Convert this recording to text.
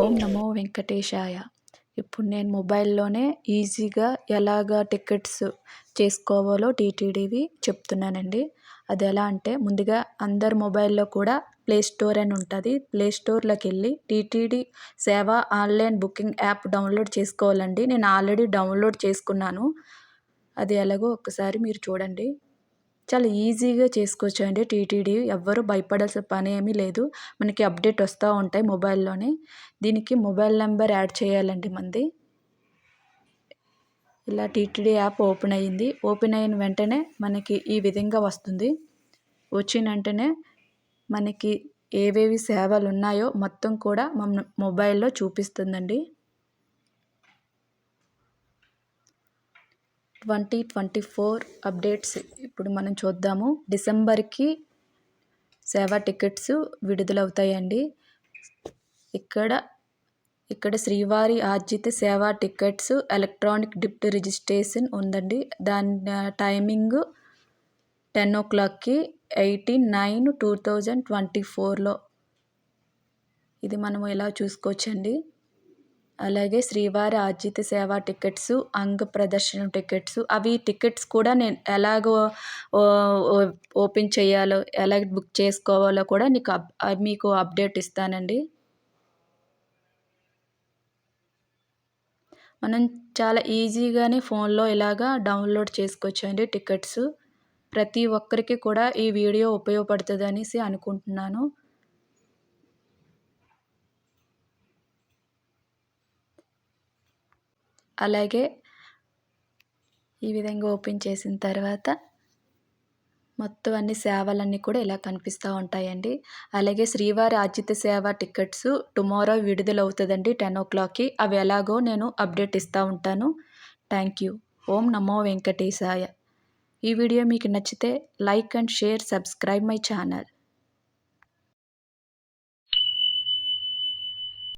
ఓం నమో వెంకటేశాయ. ఇప్పుడు నేను మొబైల్లోనే ఈజీగా ఎలాగ టికెట్స్ చేసుకోవాలో టీటీడీవి చెప్తున్నానండి. అది ఎలా అంటే ముందుగా అందరి మొబైల్లో కూడా ప్లే స్టోర్ అని ఉంటుంది. ప్లే స్టోర్లోకి వెళ్ళి టీటీడీ సేవ ఆన్లైన్ బుకింగ్ యాప్ డౌన్లోడ్ చేసుకోవాలండి. నేను ఆల్రెడీ డౌన్లోడ్ చేసుకున్నాను. అది ఎలాగో ఒక్కసారి మీరు చూడండి. చాలా ఈజీగా చేసుకోవచ్చు అండి టీటీడీ. ఎవ్వరూ భయపడాల్సిన పని ఏమీ లేదు. మనకి అప్డేట్ వస్తూ ఉంటాయి మొబైల్లోనే. దీనికి మొబైల్ నెంబర్ యాడ్ చేయాలండి మంది. ఇలా టీటీడీ యాప్ ఓపెన్ అయ్యింది. ఓపెన్ అయిన వెంటనే మనకి ఈ విధంగా వస్తుంది. వచ్చిన వెంటనే మనకి ఏవేవి సేవలు ఉన్నాయో మొత్తం కూడా మన మొబైల్లో చూపిస్తుందండి. ట్వంటీ ట్వంటీ ఫోర్ అప్డేట్స్ ఇప్పుడు మనం చూద్దాము. డిసెంబర్కి సేవా టికెట్స్ విడుదలవుతాయండి. ఇక్కడ ఇక్కడ శ్రీవారి ఆర్జిత సేవా టికెట్స్ ఎలక్ట్రానిక్ డిప్ట్ రిజిస్ట్రేషన్ ఉందండి. దాని టైమింగ్ టెన్ ఓ క్లాక్కి eighteen nine two thousand twenty ఫోర్లో. ఇది మనము ఇలా చూసుకోవచ్చండి? అలాగే శ్రీవారి ఆర్జిత సేవా టికెట్స్ అంగ ప్రదర్శన టికెట్స్ అవి టికెట్స్ కూడా నేను ఎలాగో ఓపెన్ చేయాలో ఎలా బుక్ చేసుకోవాలో కూడా నీకు మీకు అప్డేట్ ఇస్తానండి. మనం చాలా ఈజీగానే ఫోన్లో ఇలాగా డౌన్లోడ్ చేసుకోవచ్చండి టికెట్స్. ప్రతి ఒక్కరికి కూడా ఈ వీడియో ఉపయోగపడుతుంది అనేసి అనుకుంటున్నాను. అలాగే ఈ విధంగా ఓపెన్ చేసిన తర్వాత మొత్తం అన్ని సేవలన్నీ కూడా ఇలా కనిపిస్తూ ఉంటాయండి. అలాగే శ్రీవారి ఆర్జిత సేవ టికెట్స్ టుమారో విడుదల అవుతుందండి టెన్ ఓ క్లాక్కి. అవి ఎలాగో నేను అప్డేట్ ఇస్తూ ఉంటాను. Thank you. ఓం నమో వెంకటేశాయ. ఈ వీడియో మీకు నచ్చితే like and share subscribe my channel.